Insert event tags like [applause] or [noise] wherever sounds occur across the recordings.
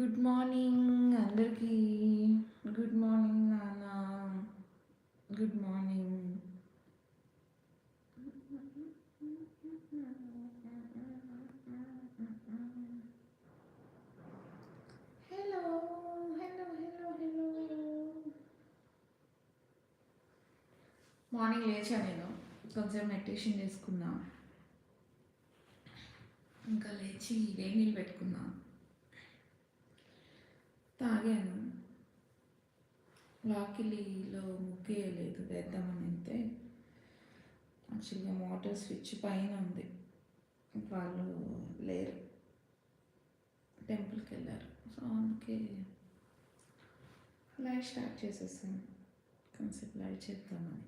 Good morning అందరికీ. Good morning నాన్న. Good morning. Hello hello hello hello morning లేచా నేను? కొంచెం మెడిటేషన్ చేసుకున్నా. ఇంకా లేచి వేడి నీళ్ళు పెట్టుకున్నా. తాగాను. వాకిలిలో ముగ్గేయలేదు వేద్దామని అయితే యాక్చువల్గా మోటార్ స్విచ్ పైన ఉంది. వాళ్ళు లేరు. టెంపుల్కి వెళ్ళారు. సో అందుకే లైట్ స్టార్ట్ చేసేసాను. కొంచెం లైట్ చేద్దామని.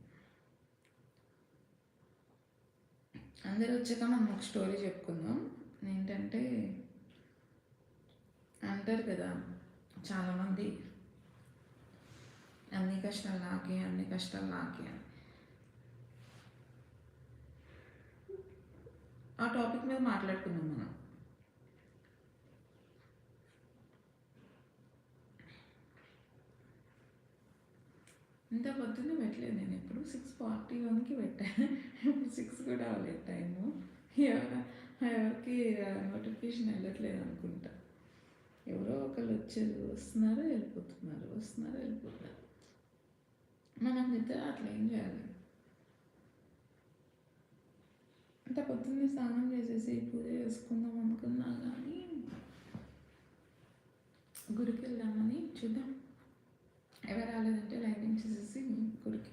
అందరూ వచ్చాక మనం ఒక స్టోరీ చెప్పుకుందాం. ఏంటంటే అంటారు కదా చాలామంది అన్ని కష్టాలు నాకే అన్ని కష్టాలు నాకే అని. ఆ టాపిక్ మీద మాట్లాడుకుందాం మనం. ఇంత పొద్దున్నే పెట్టలేదు నేను ఎప్పుడు. సిక్స్ ఫార్టీ వన్కి పెట్టాను ఇప్పుడు సిక్స్ కూడా అవ్వలేదు టైము. ఎవరికి నోటిఫికేషన్ వెళ్ళట్లేదు అనుకుంటా. ఎవరో ఒకళ్ళు వచ్చేది వస్తున్నారు వెళ్ళిపోతున్నారు వస్తున్నారు వెళ్ళిపోతున్నారు. మనం నిద్ర అట్లా ఏం చేయాలి? అంటే పొద్దున్నే స్నానం చేసేసి పూజ చేసుకుందాం అనుకున్నా కానీ గుడికి వెళ్దామని చూద్దాం. ఎవరు రాలేదంటే లైటింగ్ చేసేసి గుడికి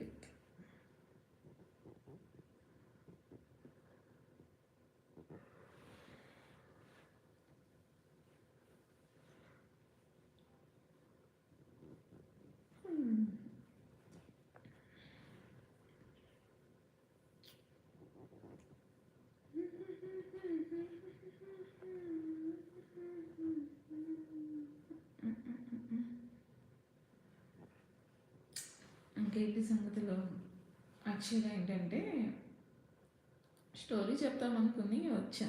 ఇంకేంటి సంగతిలో యాక్చువల్గా ఏంటంటే స్టోరీ చెప్తామనుకుని వచ్చా.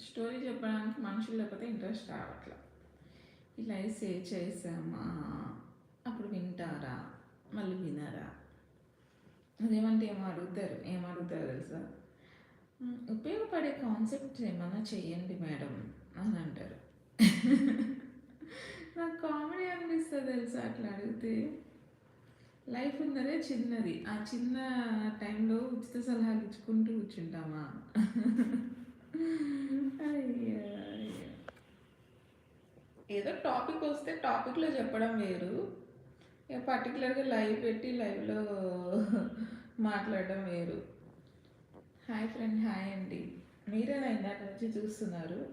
స్టోరీ చెప్పడానికి మనుషులు లేకపోతే ఇంట్రెస్ట్ రావట్లేదు ఇలా సేవ్ చేసామా అప్పుడు వింటారా? మళ్ళీ వినరా? అదేమంటే ఏమో అడుగుతారు? ఏం అడుగుతారు తెలుసా? "మ్, ఉపయోగపడే కాన్సెప్ట్స్ ఏమైనా చెయ్యండి మేడం అని అంటారు. [laughs] నాకు కామెడీ అనిపిస్తుంది తెలుసా అట్లా అడిగితే. లైఫ్ ఉన్నదే చిన్నది. ఆ చిన్న టైంలో ఉచిత సలహాలు ఇచ్చుకుంటూ కూర్చుంటామా? [laughs] ఏదో టాపిక్ వస్తే టాపిక్లో చెప్పడం వేరు. పర్టికులర్గా లైవ్ పెట్టి లైవ్లో మాట్లాడడం వేరు. హాయ్ ఫ్రెండ్ హాయ్ అండి. మీరే ఇందాక నుంచి చూస్తున్నారు?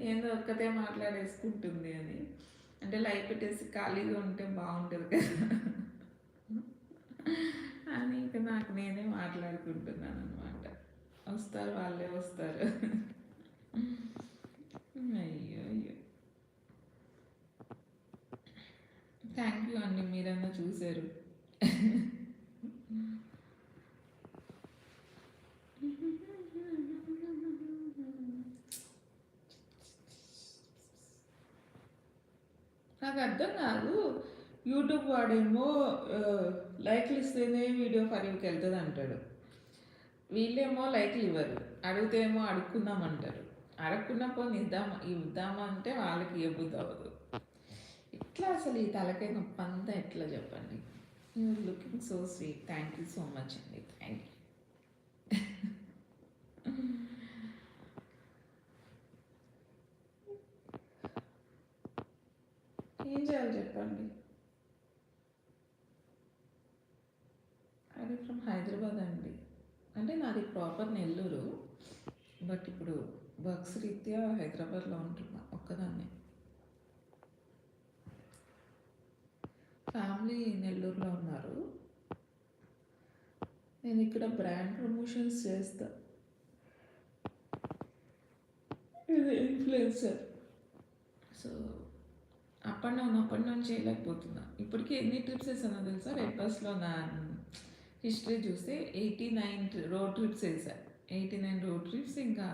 ఏందో ఒక్కతే మాట్లాడేసుకుంటుంది అని. అంటే లైవ్ పెట్టేసి ఖాళీగా ఉంటే బాగుంటుంది కదా. అని ఇంకా నాకు నేనే మాట్లాడుకుంటున్నాను అనమాట వస్తారు వాళ్ళే వస్తారు. అయ్యో అయ్యో. థ్యాంక్ యూ అండి మీరన్నా చూశారు. నాకు అర్థం కాదు. యూట్యూబ్ వాడేమో లైక్లు ఇస్తేనే వీడియో ఫర్ వెళ్తుంది అంటాడు. వీళ్ళేమో లైక్లు ఇవ్వరు. అడిగితేమో అడుక్కుందాం అంటారు. అడగకుండా పోనీ ఇద్దామా ఇద్దామా అంటే వాళ్ళకి ఇవ్వబుద్ధి అవ్వదు. ఇట్లా అసలు ఈ తలకాయ నొప్పి అంతా ఎట్లా చెప్పండి? You're looking so sweet thank you so much అండి. థ్యాంక్ యూ ఏం చేయాలి చెప్పండి. అది ఫ్రమ్ హైదరాబాద్ అండి. అంటే నాది ప్రాపర్ నెల్లూరు. బట్ ఇప్పుడు వర్క్స్ రీత్యా హైదరాబాద్లో ఉంటున్నా ఒక్కదాన్నే. ఫ్యామిలీ నెల్లూరులో ఉన్నారు. నేను ఇక్కడ బ్రాండ్ ప్రమోషన్స్ చేస్తా. ఇది influencer. So up and down up and down చేయలేకపోతున్నా. ఇప్పటికీ ఎన్ని ట్రిప్స్ వేసానో తెలుసా? రెడ్ బస్లో నా హిస్టరీ చూస్తే ఎయిటీ నైన్ రోడ్ ట్రిప్స్ వేసా ఎయిటీ నైన్ రోడ్ ట్రిప్స్ ఇంకా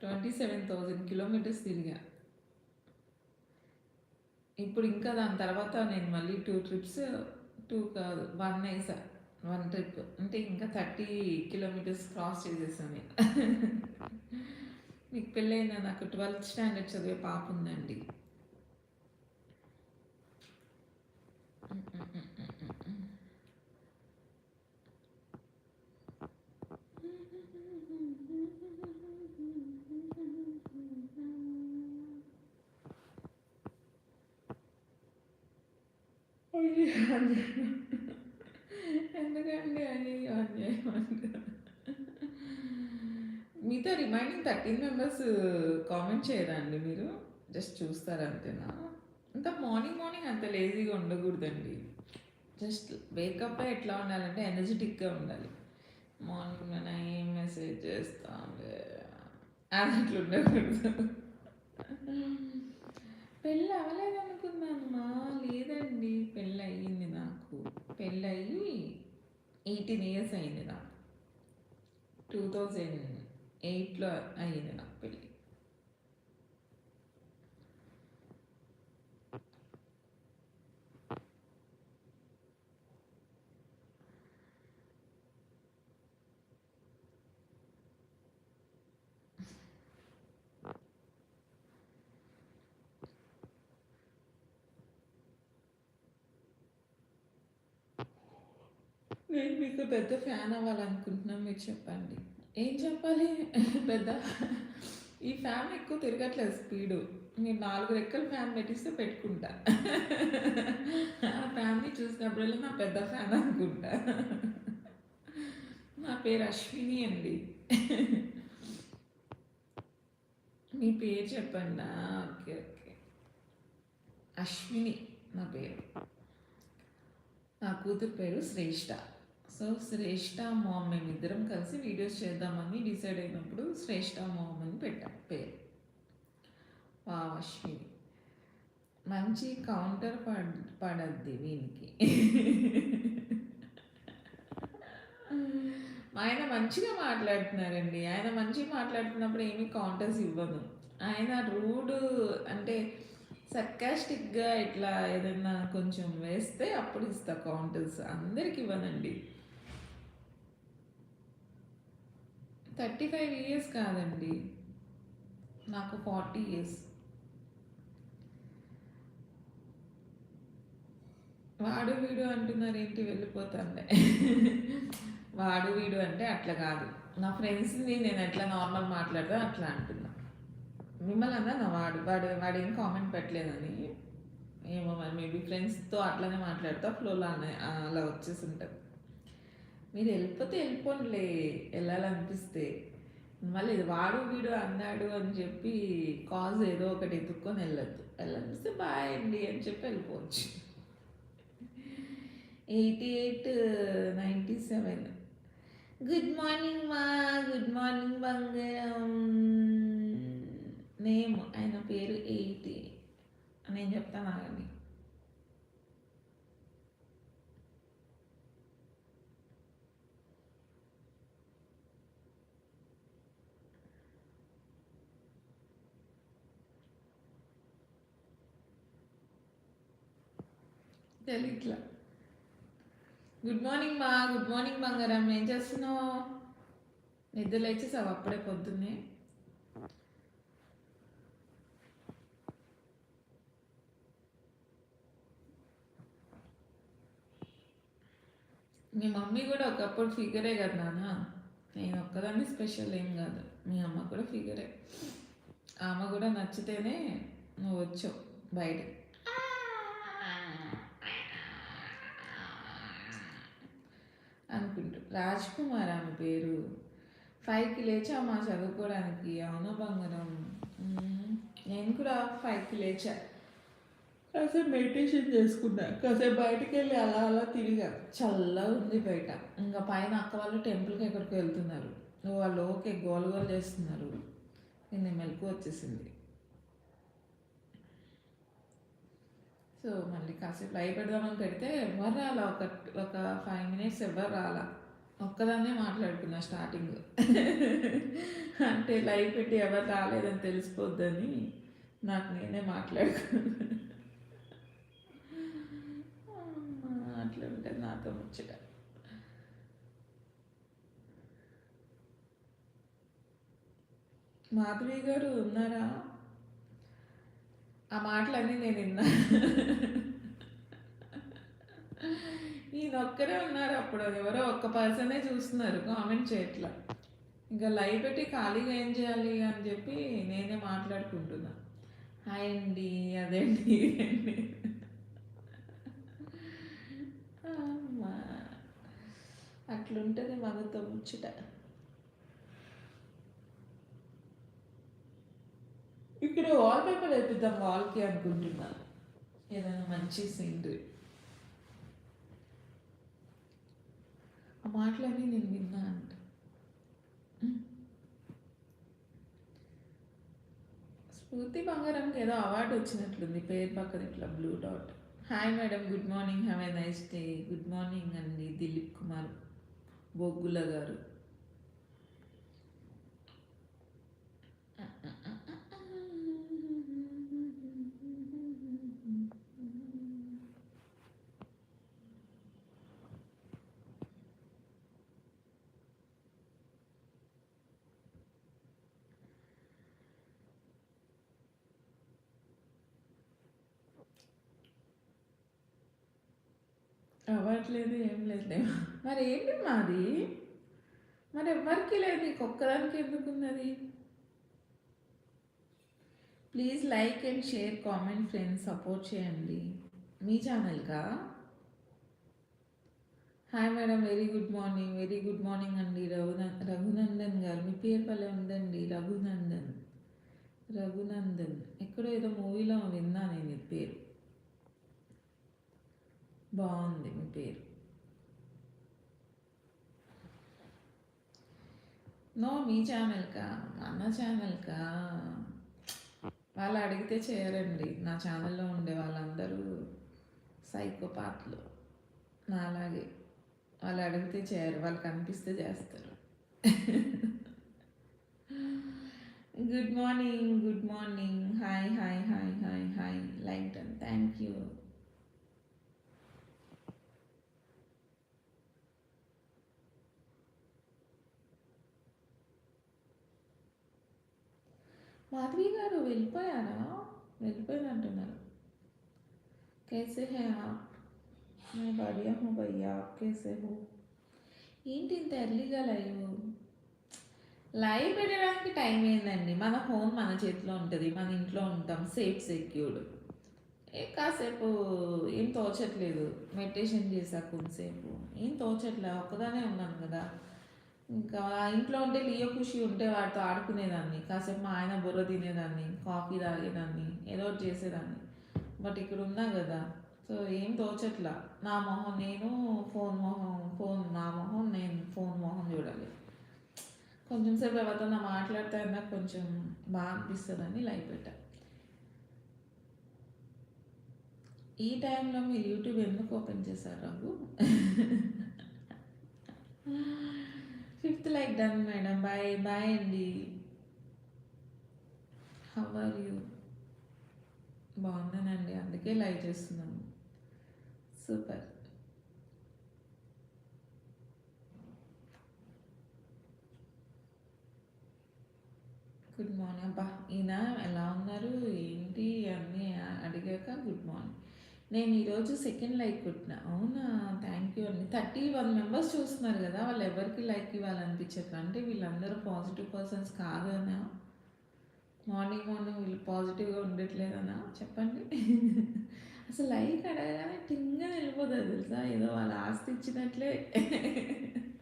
ట్వంటీ సెవెన్ థౌజండ్ కిలోమీటర్స్ తిరిగా. ఇప్పుడు ఇంకా దాని తర్వాత నేను మళ్ళీ టూ ట్రిప్స్ టూ కాదు వన్ వేసా వన్ ట్రిప్ అంటే ఇంకా థర్టీ కిలోమీటర్స్ క్రాస్ చేసేసాను [laughs] మీకు పెళ్ళైన నాకు ట్వెల్త్ స్టాండర్డ్ చదివే పాప ఉందండి. ఎందుకండి అని అన్యాయం అంటారు. మీతో రిమైనింగ్ థర్టీన్ మెంబర్స్ కామెంట్ చేయరా అండి మీరు. జస్ట్ చూస్తారు అంతేనా? ఇంకా మార్నింగ్ మార్నింగ్ అంత లేజీగా ఉండకూడదండి. జస్ట్ వేకప్ ఎట్లా ఉండాలంటే ఎనర్జెటిక్గా ఉండాలి. మార్నింగ్ మన ఏం మెసేజ్ చేస్తాం అది అట్లా ఉండకూడదు. పెళ్ళి అవ్వలేదు లేదండి పెళ్ళి అయ్యింది నాకు. పెళ్ళి అయ్యి ఎయిటీన్ ఇయర్స్ అయింది నాకు. టూ థౌజండ్ ఎయిట్లో అయింది నాకు పెళ్ళి నేను మీకు పెద్ద ఫ్యాన్ అవ్వాలనుకుంటున్నాం మీరు చెప్పండి. ఏం చెప్పాలి? పెద్ద ఈ ఫ్యాన్ ఎక్కువ తిరగట్లేదు స్పీడు. మీరు నాలుగు రెక్కల ఫ్యాన్ పెట్టిస్తే పెట్టుకుంటా. ఆ ఫ్యాన్ని చూసినప్పుడల్లా నా పెద్ద ఫ్యాన్ అనుకుంటా. నా పేరు అశ్విని అండి. మీ పేరు చెప్పండి. Okay okay. అశ్విని నా పేరు. నా కూతురు పేరు శ్రేష్ఠ సో శ్రేష్ఠ మామ్ మేమిద్దరం కలిసి వీడియోస్ చేద్దామని డిసైడ్ అయినప్పుడు శ్రేష్ఠ మామ్ అని పెట్టాం పేరు. వా మంచి కౌంటర్ పడ్ పడద్ది వీనికి. ఆయన మంచిగా మాట్లాడుతున్నారండి. ఆయన మంచిగా మాట్లాడుతున్నప్పుడు ఏమీ కౌంటర్స్ ఇవ్వదు. ఆయన రూడ్ అంటే సర్కాస్టిక్గా ఇట్లా ఏదైనా కొంచెం వేస్తే అప్పుడు ఇస్తా కౌంటర్స్ అందరికి ఇవ్వనండి. థర్టీ ఫైవ్ ఇయర్స్ కాదండి. నాకు ఫార్టీ ఇయర్స్. వాడు వీడు అంటున్నారు ఏంటి వెళ్ళిపోతాండే? [laughs] వాడు వీడు అంటే అట్లా కాదు. నా ఫ్రెండ్స్ని నేను ఎట్లా నార్మల్ మాట్లాడతా అట్లా అంటున్నా. మిమ్మల్ని అన్నా నా వాడు? వాడు వాడు ఏం కామెంట్ పెట్టలేదని. ఏమో మరి మేబీ ఫ్రెండ్స్తో అట్లనే మాట్లాడతా ఫ్లోలో అనే అలా వచ్చేసి ఉంటుంది. మీరు వెళ్ళిపోతే వెళ్ళిపోనిలే వెళ్ళాలనిపిస్తే. మళ్ళీ ఇది వాడు వీడు అన్నాడు అని చెప్పి కాజ్ ఏదో ఒకటి ఎత్తుక్కొని వెళ్ళొద్దు. వెళ్ళనిపిస్తే బాయ్ అండి అని చెప్పి వెళ్ళిపోవచ్చు. Eighty eight ninety seven. Good morning మా. గుడ్ మార్నింగ్ బంగారం. నేమ్ ఆయన పేరు ఎయిటీ. నేను చెప్తాను ఆగండి. తెలియట్లా గుడ్ మార్నింగ్ మా. గుడ్ మార్నింగ్ బంగారం. ఏం చేస్తున్నావు? నిద్ర లేచేసావు అప్పుడే పొద్దున్నే. మీ మమ్మీ కూడా ఒకప్పుడు ఫిగరే కదా నాన్న. నేను ఒక్కదాన్ని స్పెషల్ ఏం కాదు. మీ అమ్మ కూడా ఫిగరే ఆమె కూడా నచ్చితేనే నువ్వు వచ్చావు బయటికి. అనుకుంటూ. రాజ్ కుమార్ ఆమె పేరు. ఫైవ్కి లేచా మా చదువుకోవడానికి అవును బంగారం. నేను కూడా ఫైవ్కి లేచా. కాసేపు మెడిటేషన్ చేసుకున్నా. కాసేపు బయటికి వెళ్ళి అలా అలా తిరిగా. చల్లగా ఉంది బయట. ఇంకా పైన అక్క వాళ్ళు టెంపుల్కి ఎక్కడికి వెళ్తున్నారు. వాళ్ళు ఓకే గోల గోల చేస్తున్నారు. నేను మెలకు వచ్చేసింది. సో మళ్ళీ కాసేపు లైవ్ పెడదామని పెడితే ఎవరు రాలా ఒక ఒక ఫైవ్ మినిట్స్ ఎవరు రాలా. ఒక్కదాన్నే మాట్లాడుకున్నా స్టార్టింగ్ అంటే లైవ్ పెట్టి ఎవరు రాలేదని తెలిసిపోద్దని నాకు నేనే మాట్లాడు అట్లా ఉంటుంది నాతో ముచ్చట. మాధవి గారు ఉన్నారా? ఆ మాటలన్నీ నేను విన్నా. ఈయన ఒక్కరే ఉన్నారు అప్పుడు. ఎవరో ఒక్క పర్సనే చూస్తున్నారు కామెంట్ చేయట్లా. ఇంకా లైవ్ పెట్టి ఖాళీగా ఏం చేయాలి అని చెప్పి నేనే మాట్లాడుకుంటున్నా. హాయ్ అండి అదేంటి అమ్మా. అట్లుంటుంది మనతో ముచ్చట. ఇక్కడ వాల్ పేపర్ వేపిద్దాం వాల్కి అనుకుంటున్నా. ఏదైనా మంచి సీనరీ ఆ మాటలన్నీ నేను విన్నా అంట. స్ఫూర్తి బంగారంకి ఏదో అవార్డు వచ్చినట్లుంది పేరు పక్కన ఇట్లా blue dot hi madam good morning have a nice day good morning అండి దిలీప్ కుమార్ బొగ్గుల గారు. అవ్వట్లేదు ఏం లేదు. [laughs] మరి ఏంటి మాది? మరి ఎవరికి లేదు నీకు ఒక్కదానికి ఎందుకు ఉన్నది please like and share comment friends support చేయండి. మీ ఛానల్కా? Hi madam very good morning. Very good morning అండి. రఘున రఘునందన్ గారు మీ పేరు పల్లె ఉందండి. రఘునందన్. రఘునందన్. ఎక్కడో ఏదో మూవీలో విన్నా నేను పేరు. బాగుంది మీ పేరు? నో మీ ఛానల్కా మన ఛానల్కా వాళ్ళు అడిగితే చేయరండి. నా ఛానల్లో ఉండే వాళ్ళందరూ సైకోపాత్లు. నాలాగే. వాళ్ళు అడిగితే చేయరు. వాళ్ళు కనిపిస్తే చేస్తారు. Good morning good morning hi hi hi hi hi light and thank you Madhavi గారు వెళ్ళిపోయారా? వెళ్ళిపోయినట్టున్నారు కేసే హే ఆప్ మే బడియా హో భయ్యా కేసే హో. ఏంటి ఇంత ఎర్లీగా లైవ్? లైవ్ పెట్టడానికి టైం ఏందండి? మన ఫోన్ మన చేతిలో ఉంటుంది మన ఇంట్లో ఉంటాం సేఫ్ సెక్యూర్డ్. కాసేపు ఏం తోచట్లేదు మెడిటేషన్ చేసా కొంతసేపు. ఏం తోచట్లే ఒక్కదానే ఉన్నాను కదా. ఇంకా ఇంట్లో ఉంటే లియో ఖుషి ఉంటే వాడితో ఆడుకునేదాన్ని. కాసేపు మా ఆయన బుర్ర తినేదాన్ని కాఫీ తాగేదాన్ని ఏదో చేసేదాన్ని. బట్ ఇక్కడ ఉన్నా కదా సో ఏం తోచట్లా. నా మొహం నేను ఫోన్ మొహం ఫోన్ నా మొహం నేను ఫోన్ మొహం చూడాలి. కొంచెం సేపు ఎవరితో నా మాట్లాడితే నాకు కొంచెం బాగా అనిపిస్తుందని లైవ్ పెట్టా. ఈ టైంలో మీరు యూట్యూబ్ ఎందుకు ఓపెన్ చేశారు Raghu? [laughs] Fifth like done madam bye bye అండి హౌ ఆర్ యూ బాగున్నానండి. అందుకే లైవ్ చేస్తున్నాను. సూపర్ గుడ్ మార్నింగ్ అబ్బా ఈయన ఎలా ఉన్నారు? ఏంటి? అన్నీ అడిగాక గుడ్ మార్నింగ్ నేను ఈరోజు సెకండ్ లైక్ కొట్టిన. అవునా? థ్యాంక్ యూ అండి. థర్టీ వన్ మెంబర్స్ చూస్తున్నారు కదా వాళ్ళు ఎవరికి లైక్ ఇవ్వాలనిపించారు అంటే వీళ్ళందరూ పాజిటివ్ పర్సన్స్ కాదనా? మార్నింగ్ మార్నింగ్ వీళ్ళు పాజిటివ్గా ఉండట్లేదనా? చెప్పండి. [laughs] అసలు లైక్ అడగగానే టింగా వెళ్ళిపోతుంది తెలుసా? ఏదో వాళ్ళ ఆస్తి ఇచ్చినట్లే. [laughs]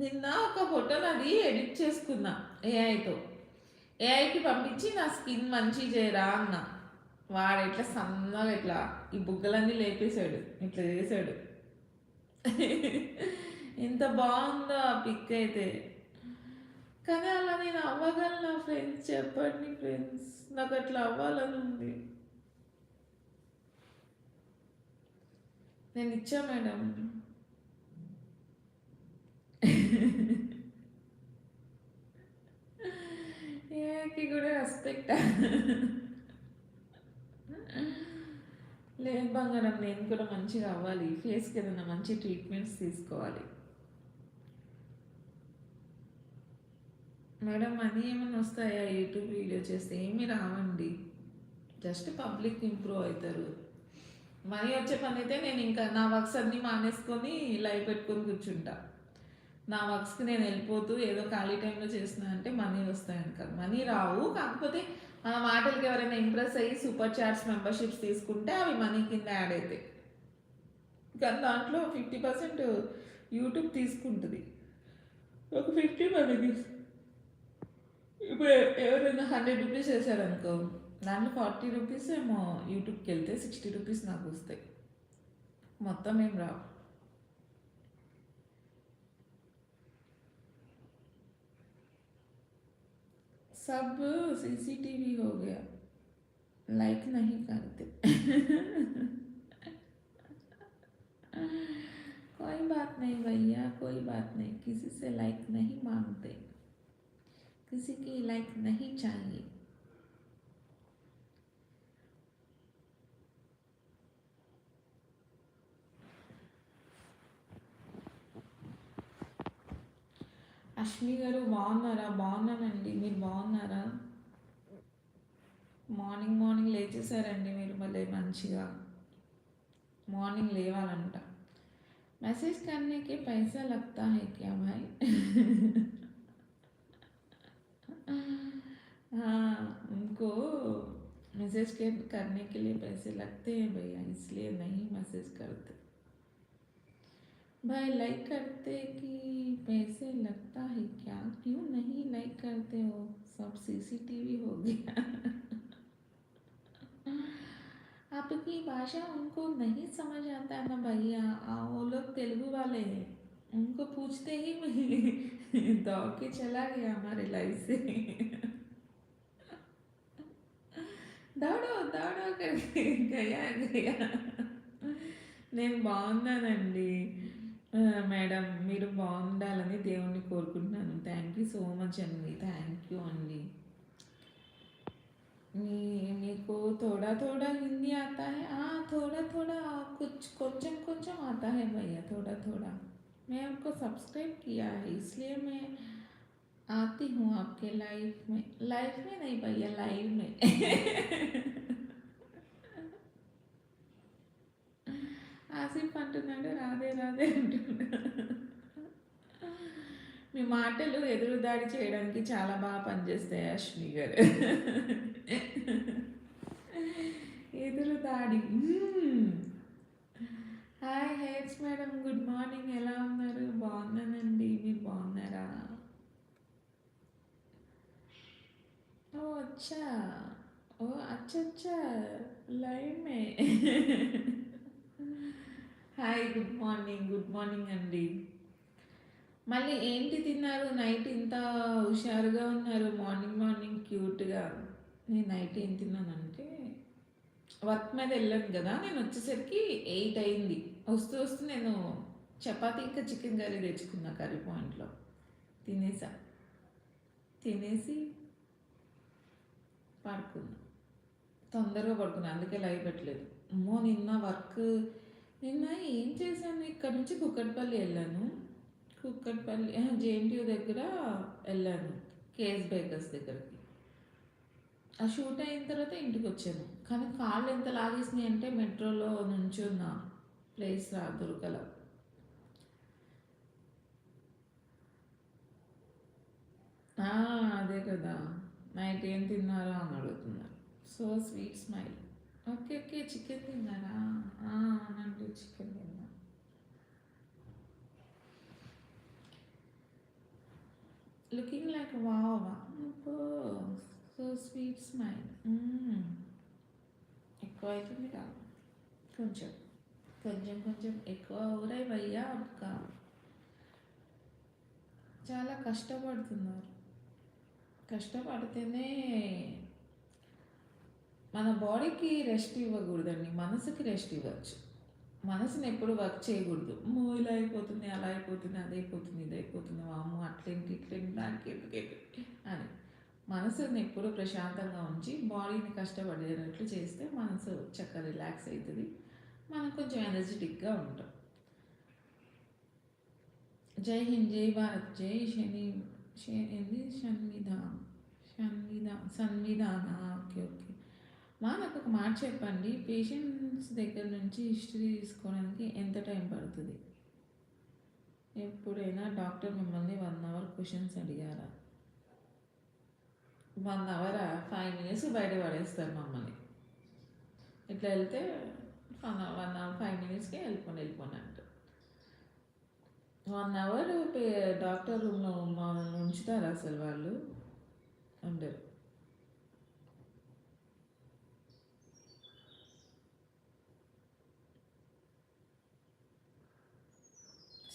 నిన్న ఒక ఫోటో నాది ఎడిట్ చేసుకున్నా ఏఐతో ఏఐకి పంపించి నా స్కిన్ మంచి చేయరా అన్న. వాడు ఇట్లా సన్నగా ఇట్లా ఈ బుగ్గలన్నీ లేపేశాడు ఇట్లా చేశాడు. ఎంత బాగుందో ఆ పిక్ అయితే. కానీ అలా నేను అవ్వగలను ఫ్రెండ్స్ చెప్పండి ఫ్రెండ్స్. నాకు అట్లా అవ్వాలని ఉంది. నేను ఇచ్చా మేడం. ఏకి కూడా రెస్పెక్ట్ లేదు బంగారం నేను కూడా మంచిగా అవ్వాలి. ఫేస్కి ఏదైనా మంచి ట్రీట్మెంట్స్ తీసుకోవాలి. మేడం మనీ ఏమైనా వస్తాయా? యూట్యూబ్ వీడియో చేస్తే ఏమి రావండి. జస్ట్ పబ్లిక్ ఇంప్రూవ్ అవుతారు. మనీ వచ్చే పని అయితే నేను ఇంకా నా వర్క్స్ అన్నీ మానేసుకొని లైవ్ పెట్టుకొని కూర్చుంటా. నా వర్క్స్కి నేను వెళ్ళిపోతూ ఏదో ఖాళీ టైంలో చేసిన అంటే మనీ వస్తాయి ఇంకా మనీ రావు. కాకపోతే మన మాటలకి ఎవరైనా ఇంప్రెస్ అయ్యి సూపర్ చార్ట్స్ మెంబర్షిప్స్ తీసుకుంటే అవి మనీ కింద యాడ్ అవుతాయి కానీ దాంట్లో ఫిఫ్టీ పర్సెంట్ యూట్యూబ్ తీసుకుంటుంది. ఒక ఫిఫ్టీ మనకి ఇప్పుడు ఎవరైనా హండ్రెడ్ రూపీస్ వేసారనుకో దాంట్లో ఫార్టీ రూపీస్ ఏమో యూట్యూబ్కి వెళ్తే సిక్స్టీ రూపీస్ నాకు వస్తాయి. మొత్తం ఏం రావు. सब सीसीटीवी हो गया। लाइक नहीं करते। कोई बात नहीं भैया, कोई बात नहीं। किसी से लाइक नहीं मांगते। किसी की लाइक नहीं चाहिए। అశ్మి గారు బాగున్నారా బాగున్నానండి మీరు బాగున్నారా మార్నింగ్ మార్నింగ్ లేచేసారండి మీరు మళ్ళీ మంచిగా మార్నింగ్ లేవాలంట मैसेज करने के पैसा लगता है क्या भाई हाँ उनको मैसेज के करने के लिए पैसे लगते हैं भैया इसलिए नहीं मैसेज करते भाई लाइक करते कि पैसे लगता है क्या क्यों नहीं लाइक करते हो सब सीसीटीवी हो गया आपकी भाषा उनको नहीं समझ आता ना भैया आ, वो लोग तेलुगु वाले हैं उनको पूछते ही मैं दौड़ [laughs] के चला गया हमारे लाइफ से दौड़ो दौड़ो करके गया गया నేను బాగున్నానండి ఆ, మేడం మీరు బాగుండాలని దేవుణ్ణి కోరుకుంటున్నాను థ్యాంక్ యూ సో మచ్ అండి థ్యాంక్ యూ అండి మీ మీకు थोड़ा थोड़ा हिंदी आता है हाँ थोड़ा थोड़ा कुछ కొంచెం కొంచెం आता है भैया थोड़ा थोड़ा मैं आपको सब्सक्राइब किया है इसलिए मैं आती हूँ आपके लाइफ में लाइफ में नहीं भैया लाइव में ఆసిఫ్ అంటున్నాడు రాదే రాదే అంటున్నాడు. మీ మాటలు ఎదురు దాడి చేయడానికి చాలా బాగా పనిచేస్తాయి అశ్విని గారు. ఎదురు దాడి. Hi H madam good morning ఎలా ఉన్నారు? బాగున్నానండి. మీరు బాగున్నారా? ఓ అచ్చా. ఓ అచ్చా అచ్చా లైవ్ మే hi good morning good morning అండి. మళ్ళీ ఏంటి తిన్నారు? నైట్ ఇంత హుషారుగా ఉన్నారు. మార్నింగ్ మార్నింగ్ క్యూట్గా. నేను నైట్ ఏం తిన్నానంటే వర్క్ మీద వెళ్ళాను కదా నేను వచ్చేసరికి ఎయిట్ అయింది. వస్తూ వస్తూ నేను చపాతీ ఇంకా చికెన్ కర్రీ తెచ్చుకున్నా కర్రీ పాయింట్లో. తినేసా. తినేసి పడుకున్నా. తొందరగా పడుకున్నా అందుకే లైవ్ పెట్టలేదు. అమ్మో నిన్న వర్క్ నిన్న ఏం చేశాను? ఇక్కడ నుంచి కుక్కట్పల్లి వెళ్ళాను. కుక్కట్పల్లి జేఎన్టీయూ దగ్గర వెళ్ళాను కేఎస్ బేకర్స్ దగ్గరికి. ఆ షూట్ అయిన తర్వాత ఇంటికి వచ్చాను. కానీ కాళ్ళు ఎంత లాగేసినాయి అంటే మెట్రోలో నుంచి ఉన్న ప్లేస్ రా దొరకల అదే కదా. నైట్ ఏం తిన్నారా అని అడుగుతున్నారు. So sweet smile. Okay okay. Chicken తిన్నారా? అవునండి. చికెన్ తిన్నా. Looking like wow. So sweet smile. ఎక్కువ అవుతుంది కాదు. కొంచెం కొంచెం కొంచెం ఎక్కువ ఊరై భయ్యా అక్క. చాలా కష్టపడుతున్నారు. కష్టపడితేనే మన బాడీకి రెస్ట్ ఇవ్వకూడదండి మనసుకి రెస్ట్ ఇవ్వచ్చు. మనసుని ఎప్పుడు వర్క్ చేయకూడదు. మో ఇలా అయిపోతుంది అలా అయిపోతుంది అది అయిపోతుంది ఇది అయిపోతుంది వాము అట్లేంటి ఇట్లేంటి దానికి ఎందుకు అని. మనసుని ఎప్పుడు ప్రశాంతంగా ఉంచి బాడీని కష్టపడేటట్లు చేస్తే మనసు చక్కగా రిలాక్స్ అవుతుంది మనం కొంచెం ఎనర్జెటిక్గా ఉంటాం. జై హింద్ జై భారత్ జై శని ఏంది? సంవిధాన్ సంవిధా సంవిధాన ఓకే ఓకే మా నాకు ఒక మాట చెప్పండి. పేషెంట్స్ దగ్గర నుంచి హిస్టరీ తీసుకోవడానికి ఎంత టైం పడుతుంది? ఎప్పుడైనా డాక్టర్ మిమ్మల్ని వన్ అవర్ క్వశ్చన్స్ అడిగారా? వన్ అవర్ ఫైవ్ మినిట్స్ బయట పడేస్తారు మమ్మల్ని. ఇట్లా వెళ్తే వన్ వన్ అవర్ ఫైవ్ మినిట్స్కి వెళ్ళిపోండి వెళ్ళిపోండి అంటారు. వన్ అవర్ డాక్టర్ రూమ్లో మమ్మల్ని ఉంచుతారు అసలు వాళ్ళు? ఉండరు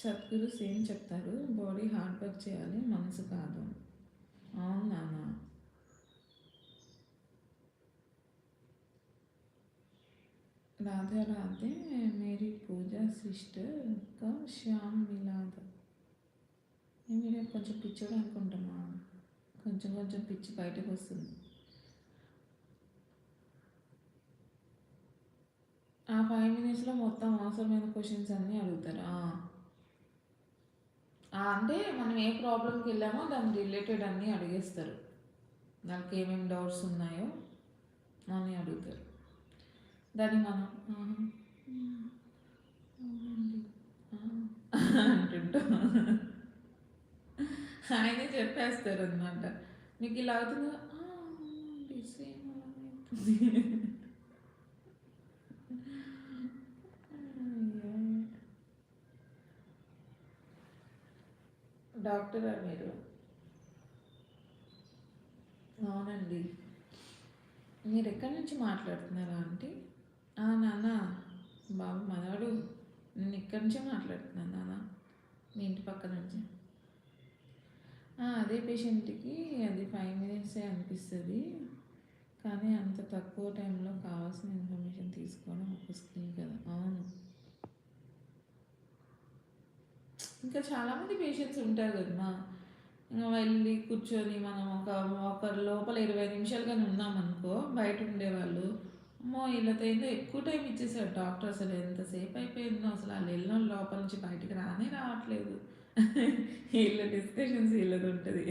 సద్గురు సేమ్ చెప్తారు. బాడీ హార్డ్ వర్క్ చేయాలి మనసు కాదు. అవును నాన్న. రాధే రాధే మేరీ పూజ సిస్టర్ ఇంకా శ్యామ్ మిలాద్ మీరు కొంచెం పిచ్చోడు అనుకుంటామా కొంచెం కొంచెం పిచ్చి బయటకు వస్తుంది. ఆ ఫైవ్ మినిట్స్లో మొత్తం అవసరమైన క్వశ్చన్స్ అన్నీ అడుగుతారు. అంటే మనం ఏ ప్రాబ్లంకి వెళ్ళామో దాని రిలేటెడ్ అన్నీ అడిగేస్తారు. దానికి ఏమేమి డౌట్స్ ఉన్నాయో అని అడుగుతారు. దాన్ని మనం అంటుంటాం ఆయనే చెప్పేస్తారు అనమాట మీకు ఇలా అవుతుందా? సేమ్ అలానే అవుతుంది అయ్యో. డాక్టరా మీరు? అవునండి. మీరు ఎక్కడి నుంచి మాట్లాడుతున్నారా ఆంటీ? ఆ, నాన్న. బాబు మనవాడు నేను ఇక్కడి నుంచే మాట్లాడుతున్నాను నాన్న. మీ ఇంటి పక్క నుంచి. అదే పేషెంట్కి అది ఫైవ్ మినిట్సే అనిపిస్తుంది. కానీ అంత తక్కువ టైంలో కావాల్సిన ఇన్ఫర్మేషన్ తీసుకోవడం ఒక స్కిల్ కదా. అవును. ఇంకా చాలామంది పేషెంట్స్ ఉంటారు కదమ్మా. ఇంకా వెళ్ళి కూర్చొని మనం ఒక ఒకరి లోపల ఇరవై నిమిషాలు కానీ ఉన్నామనుకో బయట ఉండేవాళ్ళు అమ్మో వీళ్ళతో ఏందో ఎక్కువ టైం ఇచ్చేసాడు డాక్టర్ అసలు ఎంతసేపు అయిపోయిందో అసలు వాళ్ళు వెళ్ళిన లోపల నుంచి బయటికి రానే రావట్లేదు. [laughs] వీళ్ళ డిస్కషన్స్ వీళ్ళది ఉంటుంది.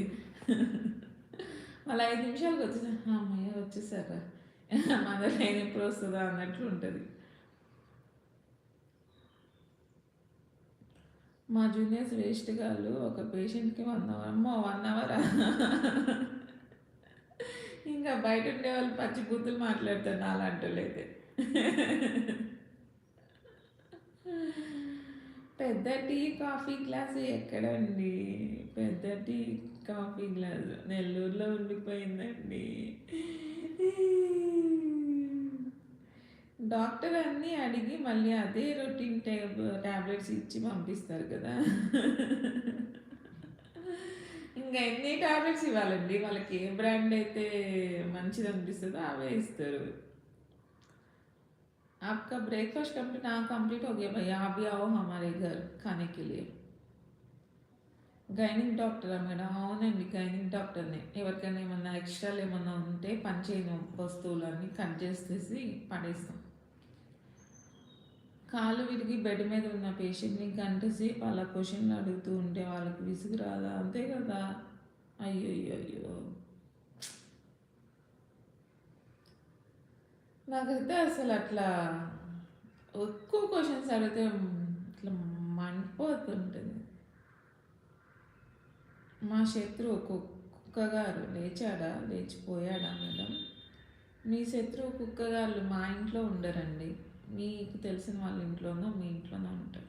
[laughs] వాళ్ళు ఐదు నిమిషాలకు వచ్చేసా అమ్మయ్య వచ్చేసారా [laughs] మన లైన్ ఎప్పుడు వస్తుందా? అన్నట్లు ఉంటుంది. మా జూనియర్స్ వేస్ట్ గాళ్ళు ఒక పేషెంట్కి వన్ అవర్ అమ్మో వన్ అవర్ ఇంకా బయట ఉండే వాళ్ళు పచ్చి బూతులు మాట్లాడతారు నాలాంటి అయితే పెద్ద టీ కాఫీ గ్లాస్ ఎక్కడండి? పెద్ద టీ కాఫీ గ్లాస్ నెల్లూరులో ఉండిపోయిందండి. డాక్టర్ అన్నీ అడిగి మళ్ళీ అదే రొటీన్ టేబ్ ట్యాబ్లెట్స్ ఇచ్చి పంపిస్తారు కదా ఇంకా ఎన్ని ట్యాబ్లెట్స్ ఇవ్వాలండి వాళ్ళకి ఏ బ్రాండ్ అయితే మంచిది అనిపిస్తుందో అవే ఇస్తారు आपका ब्रेकफास्ट कंप्लीट हाँ कंप्लीट हो गया भैया आप भी आओ हमारे घर खाने के लिए గైనిక్ డాక్టరా మేడం అవునండి గైనిక్ డాక్టర్నే ఎవరికైనా ఏమన్నా ఎక్స్ట్రాలు ఏమన్నా ఉంటే పని చేయని వస్తువులన్నీ కట్ చేసేసి పడేస్తాం కాలు విరిగి బెడ్ మీద ఉన్న పేషెంట్ని గంటసేపు అలా క్వశ్చన్లు అడుగుతూ ఉంటే వాళ్ళకి విసుగు రాదా? అంతే కదా. అయ్యో అయ్యో అయ్యో నాకైతే అసలు అట్లా ఎక్కువ క్వశ్చన్స్ అడిగితే ఇట్లా మండిపోతుంటుంది. మా శత్రువు కుక్కగారు లేచాడా? లేచిపోయాడా మేడం? మీ శత్రువు కుక్కగారు మా ఇంట్లో ఉండరండి. మీకు తెలిసిన వాళ్ళ ఇంట్లోనో మీ ఇంట్లోనో ఉంటారు.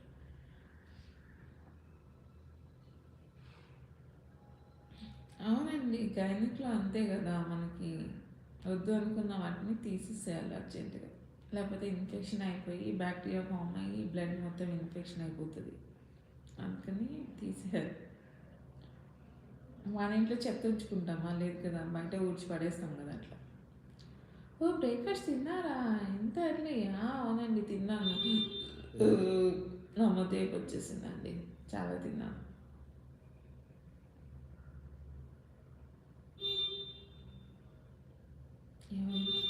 అవునండి గైనిక్లో అంతే కదా మనకి వద్దు అనుకున్న వాటిని తీసేసేయాలి అర్జెంటుగా. లేకపోతే ఇన్ఫెక్షన్ అయిపోయి బ్యాక్టీరియా ఫామ్ అయ్యి బ్లడ్ మొత్తం ఇన్ఫెక్షన్ అయిపోతుంది. అందుకని తీసేయాలి. మన ఇంట్లో చెత్త ఉంచుకుంటామా? లేదు కదా బయట ఊడ్చి పడేస్తాం కదా అట్లా. ఓ బ్రేక్ఫాస్ట్ తిన్నారా? ఎంత ఎర్లీయా అవునండి తిన్నాను. అమ్మ వచ్చేసిందండి. చాలా తిన్నాను. ఏమైంది?